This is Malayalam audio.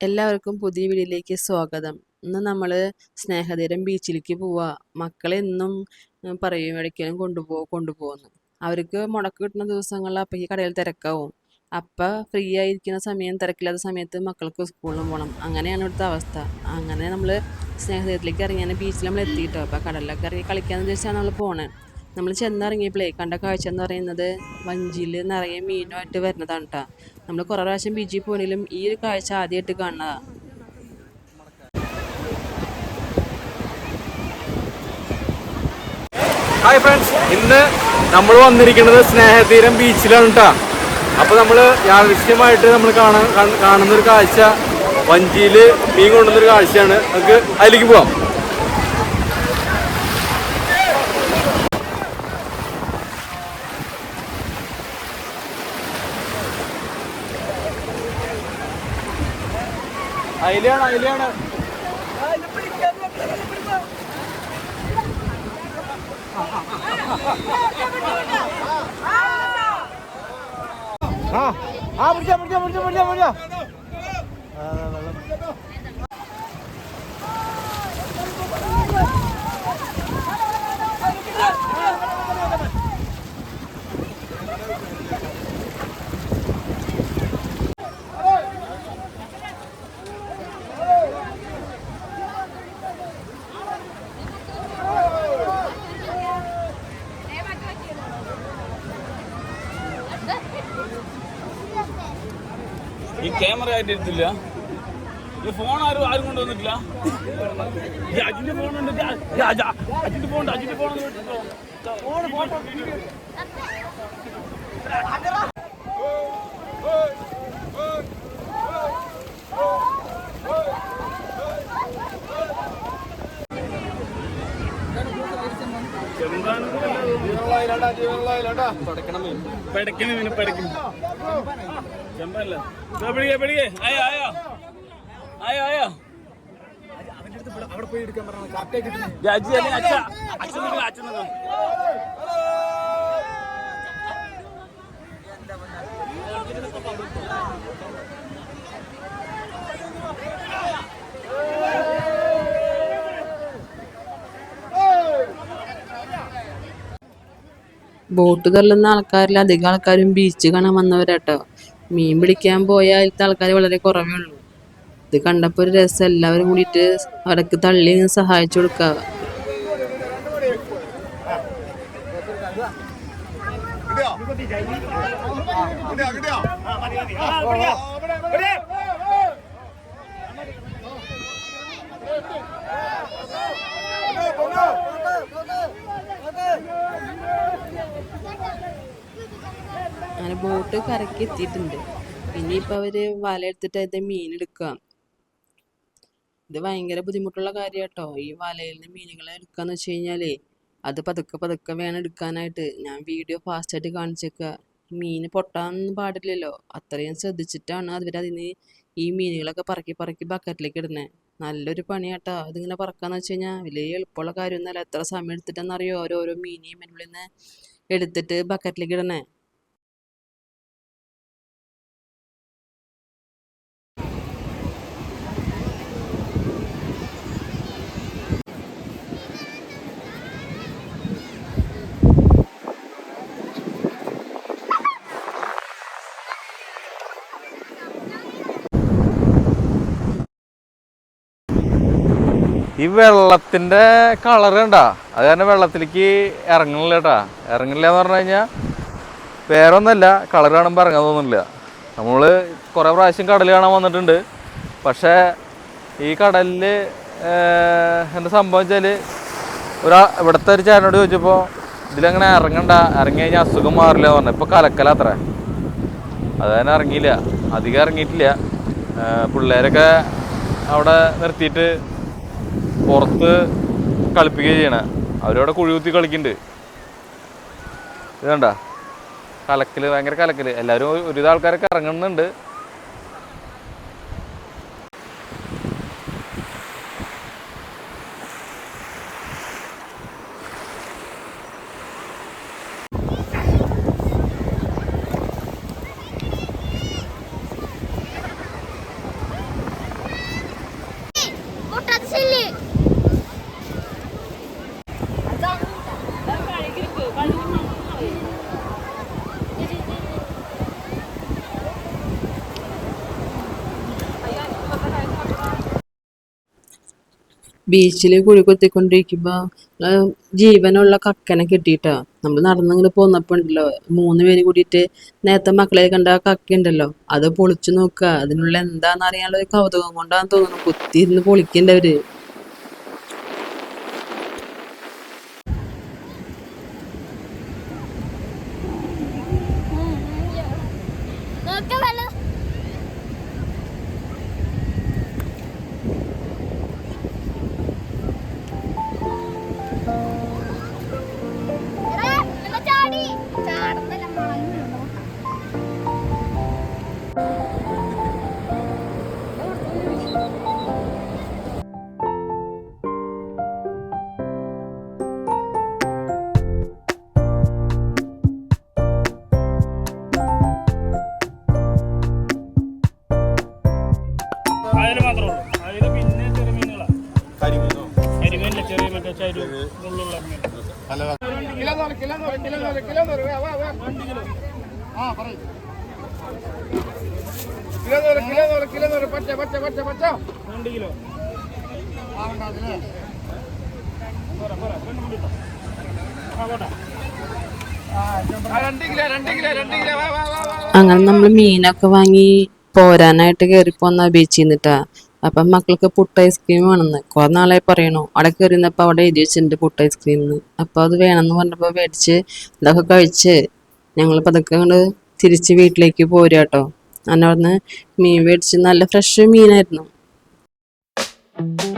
എല്ലാവർക്കും പുതിയ വീഡിയോയിലേക്ക് സ്വാഗതം. ഇന്ന് നമ്മൾ സ്നേഹതീരം ബീച്ചിലേക്ക് പോവാ. മക്കളെ എന്നും പറയും എവിടേക്കെങ്കിലും കൊണ്ടുപോ കൊണ്ടുപോകുന്നു അവർക്ക് മുടക്ക് കിട്ടുന്ന ദിവസങ്ങളിൽ അപ്പം ഈ കടയിൽ തിരക്കാവും. അപ്പം ഫ്രീ ആയിരിക്കുന്ന സമയം തിരക്കില്ലാത്ത സമയത്ത് മക്കൾക്ക് സ്കൂളിലും പോകണം അങ്ങനെയാണ് ഇവിടുത്തെ അവസ്ഥ. അങ്ങനെ നമ്മൾ സ്നേഹതീരത്തിലേക്ക് ഇറങ്ങിയാണ് ബീച്ചിൽ നമ്മൾ എത്തിയിട്ടോ അപ്പം കടലിലൊക്കെ ഇറങ്ങി കളിക്കാമെന്ന് ഉദ്ദേശിച്ചാണ് നമ്മൾ പോണേ. നമ്മൾ ചെന്നിറങ്ങിയപ്പോഴേ കണ്ട കാഴ്ച എന്ന് പറയുന്നത് വഞ്ചിയിൽ നിറയെ മീനുമായിട്ട് വരുന്നതാണ് കേട്ടോ നമ്മൾ കുറേ പ്രാവശ്യം ബീച്ചിൽ പോണെങ്കിലും ഈ ഒരു കാഴ്ച ആദ്യമായിട്ട് കാണുന്നതാണ് ഹായ് ഫ്രണ്ട്സ് ഇന്ന് നമ്മൾ വന്നിരിക്കുന്നത് സ്നേഹതീരം ബീച്ചിലാണ് കേട്ടോ അപ്പോൾ നമ്മൾ യാദൃശ്യമായിട്ട് നമ്മൾ കാണുന്ന ഒരു കാഴ്ച വഞ്ചിയിൽ മീൻ കൊണ്ടുവന്നൊരു കാഴ്ചയാണ്. നമുക്ക് അതിലേക്ക് പോവാം. അതിലാണ് അയിലാണ് ആ ആ പിടിച്ചാ പിടിച്ചാ പിടിച്ചാ പിടിച്ചാ പിടിച്ചാ. ക്യാമറ ആയിട്ട് എടുത്തില്ല. ഈ ഫോൺ ആരും ആരും കൊണ്ടുവന്നിട്ടില്ല. അജിന്റെ ഫോൺ ഉണ്ട്. അജിന്റെ ഫോൺ അജിന്റെ ഫോൺ ഫോൺ ഫോട്ടോ പെടക്കണ ചെമ്പല്ല. പിടിക്കേ പിടിക്കേ. ആയോ ആയോ? ആയോ ആയോ? ബോട്ട് തള്ളുന്ന ആൾക്കാരിൽ അധികം ആൾക്കാരും ബീച്ച് കാണാൻ വന്നവരാട്ടോ. മീൻ പിടിക്കാൻ പോയാൽ ആൾക്കാർ വളരെ കുറവേ ഉള്ളൂ ഇത് കണ്ടപ്പോൾ ഒരു രസം എല്ലാവരും കൂടിയിട്ട് അവർക്ക് തള്ളി സഹായിച്ചു കൊടുക്കുക അങ്ങനെ ബോട്ട് കരയ്ക്ക് എത്തിയിട്ടുണ്ട്. ഇനിയിപ്പോൾ അവർ വല എടുത്തിട്ട് അതിന്റെ മീൻ എടുക്കുക ഇത് ഭയങ്കര ബുദ്ധിമുട്ടുള്ള കാര്യം കേട്ടോ ഈ വലയിൽ നിന്ന് മീനുകളെ എടുക്കാന്ന് വെച്ച് കഴിഞ്ഞാലേ അത് പതുക്കെ പതുക്കെ വേണം എടുക്കാനായിട്ട്. ഞാൻ വീഡിയോ ഫാസ്റ്റായിട്ട് കാണിച്ചേക്കുക മീൻ പൊട്ടാനൊന്നും പാടില്ലല്ലോ. അത്രയും ശ്രദ്ധിച്ചിട്ടാണ് അവർ അതിന് ഈ മീനുകളൊക്കെ പറക്കി പറക്കി ബക്കറ്റിലേക്ക് ഇടുന്നത് നല്ലൊരു പണിയാട്ടോ. അതിങ്ങനെ പറക്കാന്ന് വെച്ച് കഴിഞ്ഞാൽ വലിയ എളുപ്പമുള്ള കാര്യമൊന്നുമല്ല. എത്ര സമയം എടുത്തിട്ടെന്നറിയോ? ഓരോരോ മീനെയും അതിനുള്ളിൽ നിന്ന് എടുത്തിട്ട് ബക്കറ്റിലേക്ക് ഇടണേ ഈ വെള്ളത്തിന്റെ കളർ കണ്ടാ? അത് കാരണം വെള്ളത്തിലേക്ക് ഇറങ്ങണില്ല കേട്ടാ ഇറങ്ങില്ല എന്ന് പറഞ്ഞു കഴിഞ്ഞാൽ വേറെ ഒന്നല്ല കളർ കാണുമ്പോൾ ഇറങ്ങാൻ തോന്നുന്നില്ല നമ്മൾ കുറേ പ്രാവശ്യം കടൽ കാണാൻ വന്നിട്ടുണ്ട്. പക്ഷേ ഈ കടലിൽ എന്താ സംഭവം വെച്ചാൽ ഒരാ ഇവിടുത്തെ ഒരു ചേട്ടനോട് ചോദിച്ചപ്പോൾ ഇതിലങ്ങനെ ഇറങ്ങണ്ട ഇറങ്ങി കഴിഞ്ഞാൽ അസുഖം മാറില്ല എന്ന് പറഞ്ഞു. ഇപ്പോൾ കലക്കല അത്ര. അത് തന്നെ ഇറങ്ങിയില്ല. അധികം ഇറങ്ങിയിട്ടില്ല. പിള്ളേരൊക്കെ അവിടെ നിർത്തിയിട്ട് പുറത്ത് കളിപ്പിക്കുകയും ചെയ്യണ. അവരവിടെ കുഴികുത്തി കളിക്കുന്നുണ്ട് ഇതണ്ട കലക്കൽ ഭയങ്കര കലക്കൽ. എല്ലാവരും ഒരു- ഒരുവിധ ആൾക്കാരൊക്കെ ഇറങ്ങുന്നുണ്ട്. ബീച്ചിൽ കുഴി കുത്തിക്കൊണ്ടിരിക്കുമ്പോ ആ, ജീവനുള്ള കക്കനെ കിട്ടിയിട്ടാ. നമ്മൾ നടന്നിങ്ങനെ പോന്നപ്പോൾ ഉണ്ടല്ലോ മൂന്ന് പേര് കൂടിയിട്ട് നേരത്തെ മക്കളെ കണ്ട കക്ക ഉണ്ടല്ലോ അത് പൊളിച്ചു നോക്കുക അതിനുള്ള എന്താന്ന് അറിയാനുള്ള ഒരു കൗതുകം കൊണ്ടാന്ന് തോന്നുന്നു. കുത്തിയിരുന്ന് പൊളിക്കണ്ടവര്. രണ്ട് കിലോ. ആ. അങ്ങനെ നമ്മൾ മീനൊക്കെ വാങ്ങി പോരാനായിട്ട് കയറിപ്പോന്ന ബീച്ചിന്നിട്ടാ. ബീച്ചിൽ നിന്നിട്ടാ അപ്പം മക്കൾക്ക് പുട്ട് ഐസ്ക്രീം വേണമെന്ന് കുറെ നാളായി പറയണു. അവിടെ കയറിയിരുന്നപ്പോൾ അവിടെ എഴുതി വെച്ചിട്ടുണ്ട് പുട്ട് ഐസ്ക്രീം എന്ന് അപ്പോൾ അത് വേണമെന്ന് പറഞ്ഞപ്പോൾ മേടിച്ച് ഇതൊക്കെ കഴിച്ച് ഞങ്ങൾ പതുക്കെ അങ്ങോട്ട് തിരിച്ച് വീട്ടിലേക്ക് പോരാട്ടോ അങ്ങനെ മീൻ മേടിച്ച് നല്ല ഫ്രഷ് മീനായിരുന്നു. Thank you.